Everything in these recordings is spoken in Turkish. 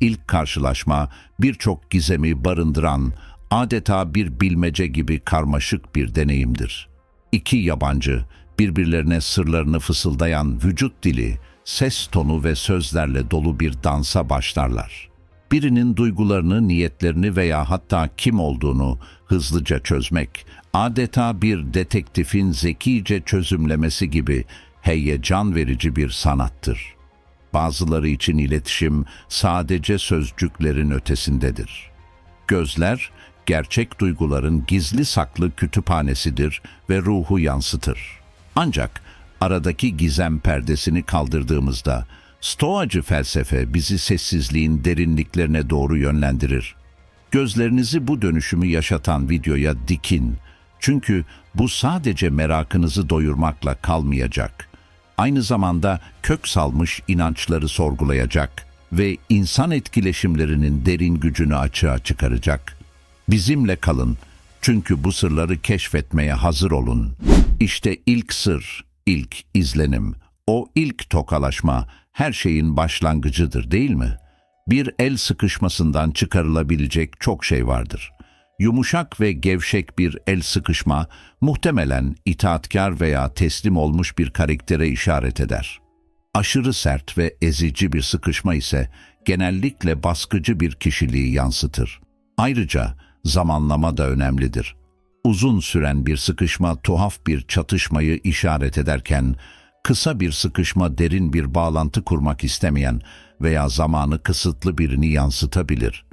ilk karşılaşma birçok gizemi barındıran adeta bir bilmece gibi karmaşık bir deneyimdir. İki yabancı, birbirlerine sırlarını fısıldayan vücut dili, ses tonu ve sözlerle dolu bir dansa başlarlar. Birinin duygularını, niyetlerini veya hatta kim olduğunu hızlıca çözmek, adeta bir detektifin zekice çözümlemesi gibi heyecan verici bir sanattır. Bazıları için iletişim sadece sözcüklerin ötesindedir. Gözler, gerçek duyguların gizli saklı kütüphanesidir ve ruhu yansıtır. Ancak aradaki gizem perdesini kaldırdığımızda, Stoacı felsefe bizi sessizliğin derinliklerine doğru yönlendirir. Gözlerinizi bu dönüşümü yaşatan videoya dikin. Çünkü bu sadece merakınızı doyurmakla kalmayacak. Aynı zamanda kök salmış inançları sorgulayacak ve insan etkileşimlerinin derin gücünü açığa çıkaracak. Bizimle kalın çünkü bu sırları keşfetmeye hazır olun. İşte ilk sır, ilk izlenim, o ilk tokalaşma her şeyin başlangıcıdır değil mi? Bir el sıkışmasından çıkarılabilecek çok şey vardır. Yumuşak ve gevşek bir el sıkışma muhtemelen itaatkar veya teslim olmuş bir karaktere işaret eder. Aşırı sert ve ezici bir sıkışma ise genellikle baskıcı bir kişiliği yansıtır. Ayrıca zamanlama da önemlidir. Uzun süren bir sıkışma tuhaf bir çatışmayı işaret ederken, kısa bir sıkışma derin bir bağlantı kurmak istemeyen veya zamanı kısıtlı birini yansıtabilir.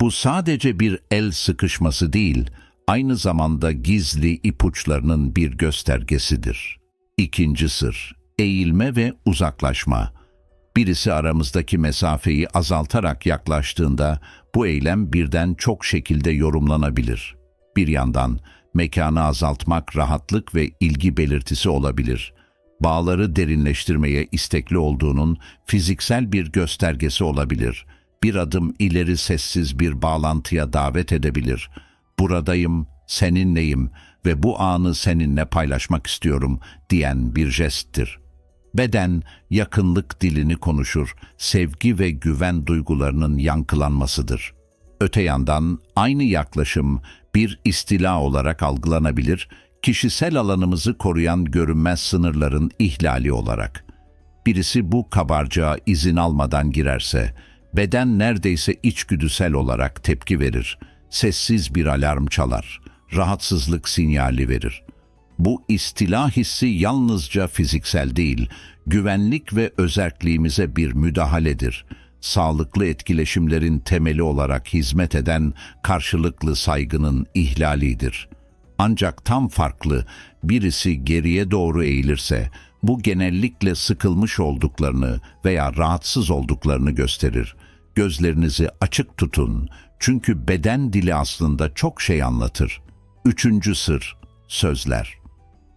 Bu sadece bir el sıkışması değil, aynı zamanda gizli ipuçlarının bir göstergesidir. İkinci sır, eğilme ve uzaklaşma. Birisi aramızdaki mesafeyi azaltarak yaklaştığında bu eylem birden çok şekilde yorumlanabilir. Bir yandan mekanı azaltmak rahatlık ve ilgi belirtisi olabilir. Bağları derinleştirmeye istekli olduğunun fiziksel bir göstergesi olabilir. Bir adım ileri sessiz bir bağlantıya davet edebilir. Buradayım, seninleyim ve bu anı seninle paylaşmak istiyorum diyen bir jesttir. Beden yakınlık dilini konuşur, sevgi ve güven duygularının yankılanmasıdır. Öte yandan aynı yaklaşım bir istila olarak algılanabilir, kişisel alanımızı koruyan görünmez sınırların ihlali olarak. Birisi bu kabarcığa izin almadan girerse, beden neredeyse içgüdüsel olarak tepki verir, sessiz bir alarm çalar, rahatsızlık sinyali verir. Bu istila hissi yalnızca fiziksel değil, güvenlik ve özerkliğimize bir müdahaledir. Sağlıklı etkileşimlerin temeli olarak hizmet eden karşılıklı saygının ihlalidir. Ancak tam farklı birisi geriye doğru eğilirse, bu genellikle sıkılmış olduklarını veya rahatsız olduklarını gösterir. Gözlerinizi açık tutun çünkü beden dili aslında çok şey anlatır. Üçüncü sır, sözler.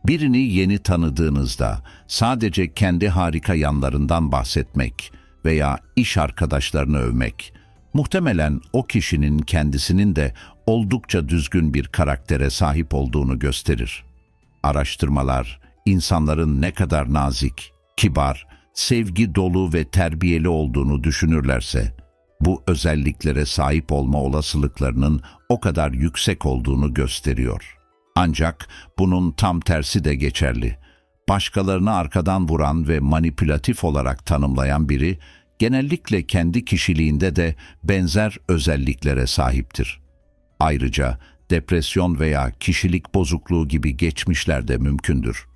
Birini yeni tanıdığınızda sadece kendi harika yanlarından bahsetmek veya iş arkadaşlarını övmek, muhtemelen o kişinin kendisinin de oldukça düzgün bir karaktere sahip olduğunu gösterir. Araştırmalar, insanların ne kadar nazik, kibar, sevgi dolu ve terbiyeli olduğunu düşünürlerse, bu özelliklere sahip olma olasılıklarının o kadar yüksek olduğunu gösteriyor. Ancak bunun tam tersi de geçerli. Başkalarını arkadan vuran ve manipülatif olarak tanımlayan biri, genellikle kendi kişiliğinde de benzer özelliklere sahiptir. Ayrıca depresyon veya kişilik bozukluğu gibi geçmişler de mümkündür.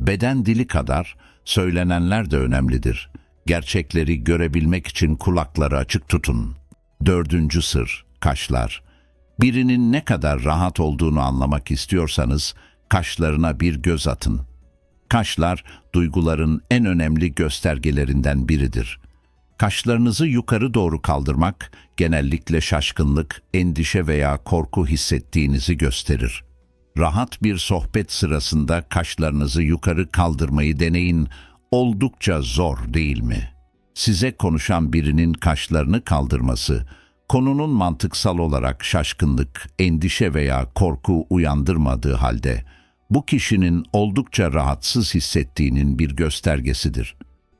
Beden dili kadar söylenenler de önemlidir. Gerçekleri görebilmek için kulakları açık tutun. Dördüncü sır, kaşlar. Birinin ne kadar rahat olduğunu anlamak istiyorsanız kaşlarına bir göz atın. Kaşlar duyguların en önemli göstergelerinden biridir. Kaşlarınızı yukarı doğru kaldırmak genellikle şaşkınlık, endişe veya korku hissettiğinizi gösterir. Rahat bir sohbet sırasında kaşlarınızı yukarı kaldırmayı deneyin. Oldukça zor değil mi? Size konuşan birinin kaşlarını kaldırması, konunun mantıksal olarak şaşkınlık, endişe veya korku uyandırmadığı halde, bu kişinin oldukça rahatsız hissettiğinin bir göstergesidir.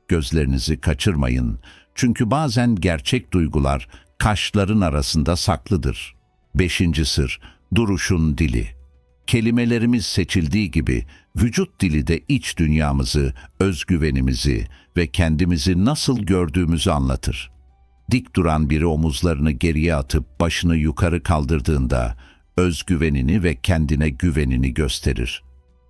Gözlerinizi kaçırmayın Çünkü bazen gerçek duygular kaşların arasında saklıdır. Beşinci sır, duruşun dili. Kelimelerimiz seçildiği gibi vücut dili de iç dünyamızı, özgüvenimizi ve kendimizi nasıl gördüğümüzü anlatır. Dik duran biri omuzlarını geriye atıp başını yukarı kaldırdığında özgüvenini ve kendine güvenini gösterir.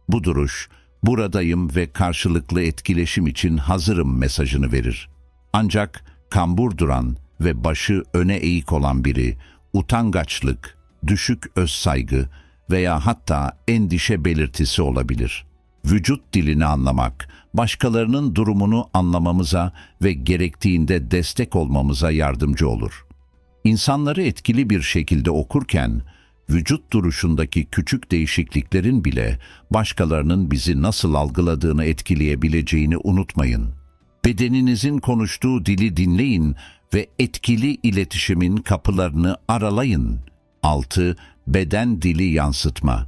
Bu duruş, buradayım ve karşılıklı etkileşim için hazırım mesajını verir. Ancak kambur duran ve başı öne eğik olan biri, utangaçlık, düşük özsaygı veya hatta endişe belirtisi olabilir. Vücut dilini anlamak, başkalarının durumunu anlamamıza ve gerektiğinde destek olmamıza yardımcı olur. İnsanları etkili bir şekilde okurken, vücut duruşundaki küçük değişikliklerin bile başkalarının bizi nasıl algıladığını etkileyebileceğini unutmayın. Bedeninizin konuştuğu dili dinleyin ve etkili iletişimin kapılarını aralayın. 6. Beden dili yansıtma.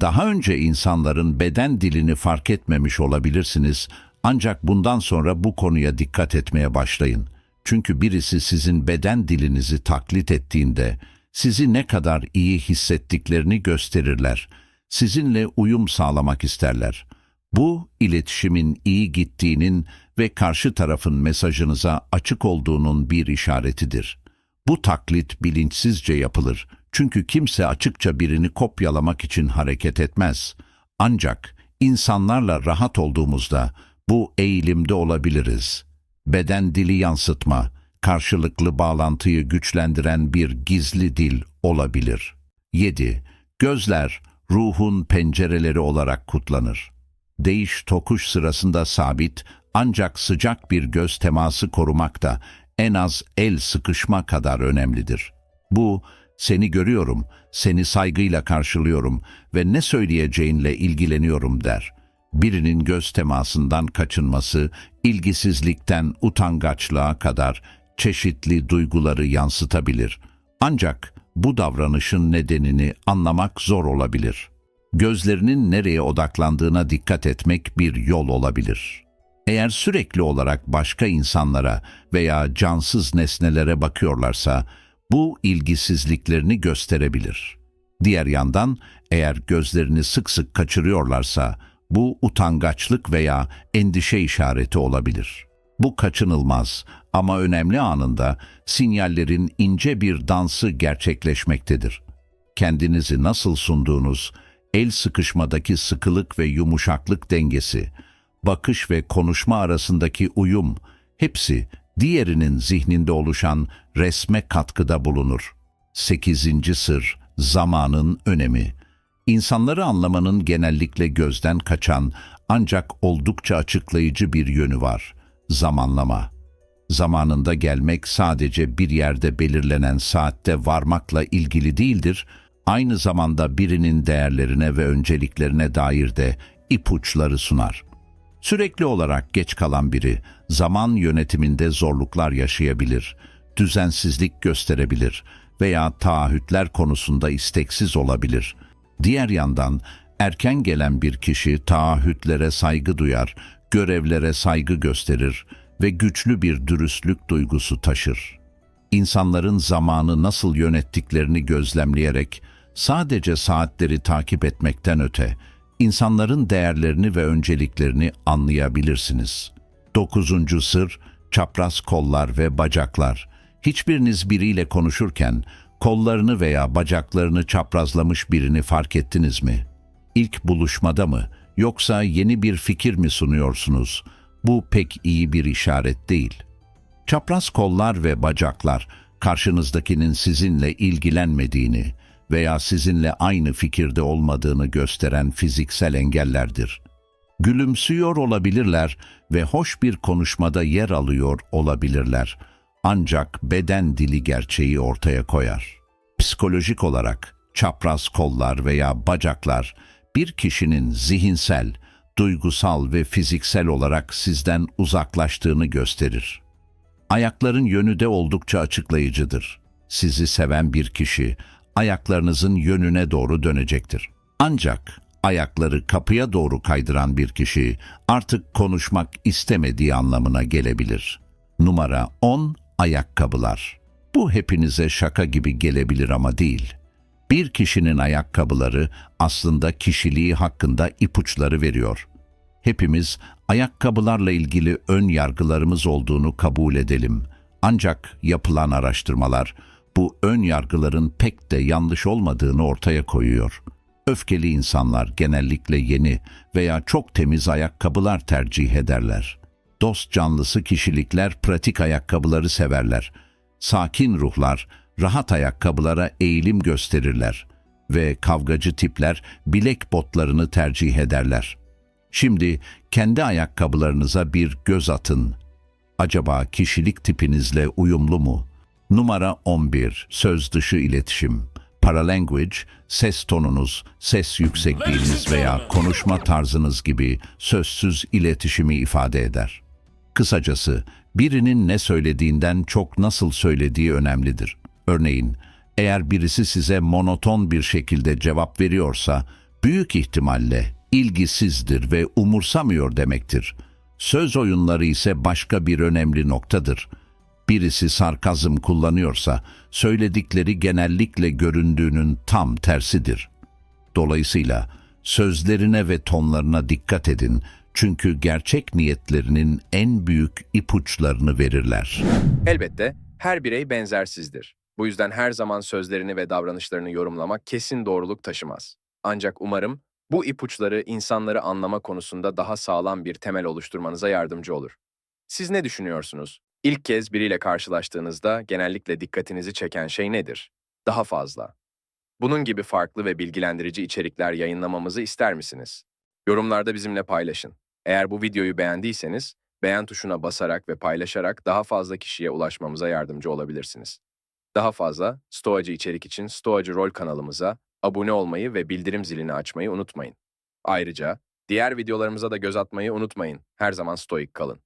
Daha önce insanların beden dilini fark etmemiş olabilirsiniz ancak bundan sonra bu konuya dikkat etmeye başlayın. Çünkü birisi sizin beden dilinizi taklit ettiğinde sizi ne kadar iyi hissettiklerini gösterirler. Sizinle uyum sağlamak isterler. Bu, iletişimin iyi gittiğinin ve karşı tarafın mesajınıza açık olduğunun bir işaretidir. Bu taklit bilinçsizce yapılır. Çünkü kimse açıkça birini kopyalamak için hareket etmez. Ancak insanlarla rahat olduğumuzda bu eğilimde olabiliriz. Beden dili yansıtma, karşılıklı bağlantıyı güçlendiren bir gizli dil olabilir. 7. Gözler, ruhun pencereleri olarak kutlanır. Değiş tokuş sırasında sabit ancak sıcak bir göz teması korumak da en az el sıkışma kadar önemlidir. Bu, seni görüyorum, seni saygıyla karşılıyorum ve ne söyleyeceğinle ilgileniyorum der. Birinin göz temasından kaçınması, ilgisizlikten utangaçlığa kadar çeşitli duyguları yansıtabilir. Ancak bu davranışın nedenini anlamak zor olabilir. Gözlerinin nereye odaklandığına dikkat etmek bir yol olabilir. Eğer sürekli olarak başka insanlara veya cansız nesnelere bakıyorlarsa, bu ilgisizliklerini gösterebilir. Diğer yandan eğer gözlerini sık sık kaçırıyorlarsa bu utangaçlık veya endişe işareti olabilir. Bu kaçınılmaz ama önemli anında sinyallerin ince bir dansı gerçekleşmektedir. Kendinizi nasıl sunduğunuz, el sıkışmadaki sıkılık ve yumuşaklık dengesi, bakış ve konuşma arasındaki uyum, hepsi diğerinin zihninde oluşan resme katkıda bulunur. 8. sır, zamanın önemi. İnsanları anlamanın genellikle gözden kaçan ancak oldukça açıklayıcı bir yönü var. Zamanlama. Zamanında gelmek sadece bir yerde belirlenen saatte varmakla ilgili değildir, aynı zamanda birinin değerlerine ve önceliklerine dair de ipuçları sunar. Sürekli olarak geç kalan biri zaman yönetiminde zorluklar yaşayabilir, düzensizlik gösterebilir veya taahhütler konusunda isteksiz olabilir. Diğer yandan erken gelen bir kişi taahhütlere saygı duyar, görevlere saygı gösterir ve güçlü bir dürüstlük duygusu taşır. İnsanların zamanı nasıl yönettiklerini gözlemleyerek sadece saatleri takip etmekten öte, insanların değerlerini ve önceliklerini anlayabilirsiniz. Dokuzuncu sır, çapraz kollar ve bacaklar. Hiçbiriniz biriyle konuşurken kollarını veya bacaklarını çaprazlamış birini fark ettiniz mi? İlk buluşmada mı yoksa yeni bir fikir mi sunuyorsunuz? Bu pek iyi bir işaret değil. Çapraz kollar ve bacaklar karşınızdakinin sizinle ilgilenmediğini, veya sizinle aynı fikirde olmadığını gösteren fiziksel engellerdir. Gülümsüyor olabilirler ve hoş bir konuşmada yer alıyor olabilirler. Ancak beden dili gerçeği ortaya koyar. Psikolojik olarak çapraz kollar veya bacaklar bir kişinin zihinsel, duygusal ve fiziksel olarak sizden uzaklaştığını gösterir. Ayakların yönü de oldukça açıklayıcıdır. Sizi seven bir kişi ayaklarınızın yönüne doğru dönecektir. Ancak ayakları kapıya doğru kaydıran bir kişi artık konuşmak istemediği anlamına gelebilir. Numara 10 ayakkabılar. Bu hepinize şaka gibi gelebilir ama değil. Bir kişinin ayakkabıları aslında kişiliği hakkında ipuçları veriyor. Hepimiz ayakkabılarla ilgili ön yargılarımız olduğunu kabul edelim. Ancak yapılan araştırmalar bu ön yargıların pek de yanlış olmadığını ortaya koyuyor. Öfkeli insanlar genellikle yeni veya çok temiz ayakkabılar tercih ederler. Dost canlısı kişilikler pratik ayakkabıları severler. Sakin ruhlar rahat ayakkabılara eğilim gösterirler ve kavgacı tipler bilek botlarını tercih ederler. Şimdi kendi ayakkabılarınıza bir göz atın. Acaba kişilik tipinizle uyumlu mu? Numara 11. Söz dışı iletişim. Paralanguage, ses tonunuz, ses yüksekliğiniz veya konuşma tarzınız gibi sözsüz iletişimi ifade eder. Kısacası birinin ne söylediğinden çok nasıl söylediği önemlidir. Örneğin, eğer birisi size monoton bir şekilde cevap veriyorsa, büyük ihtimalle ilgisizdir ve umursamıyor demektir. Söz oyunları ise başka bir önemli noktadır. Birisi sarkazm kullanıyorsa, söyledikleri genellikle göründüğünün tam tersidir. Dolayısıyla sözlerine ve tonlarına dikkat edin çünkü gerçek niyetlerinin en büyük ipuçlarını verirler. Elbette her birey benzersizdir. Bu yüzden her zaman sözlerini ve davranışlarını yorumlamak kesin doğruluk taşımaz. Ancak umarım bu ipuçları insanları anlama konusunda daha sağlam bir temel oluşturmanıza yardımcı olur. Siz ne düşünüyorsunuz? İlk kez biriyle karşılaştığınızda genellikle dikkatinizi çeken şey nedir? Daha fazla. Bunun gibi farklı ve bilgilendirici içerikler yayınlamamızı ister misiniz? Yorumlarda bizimle paylaşın. Eğer bu videoyu beğendiyseniz, beğen tuşuna basarak ve paylaşarak daha fazla kişiye ulaşmamıza yardımcı olabilirsiniz. Daha fazla Stoacı içerik için Stoacı Rol kanalımıza abone olmayı ve bildirim zilini açmayı unutmayın. Ayrıca diğer videolarımıza da göz atmayı unutmayın. Her zaman stoik kalın.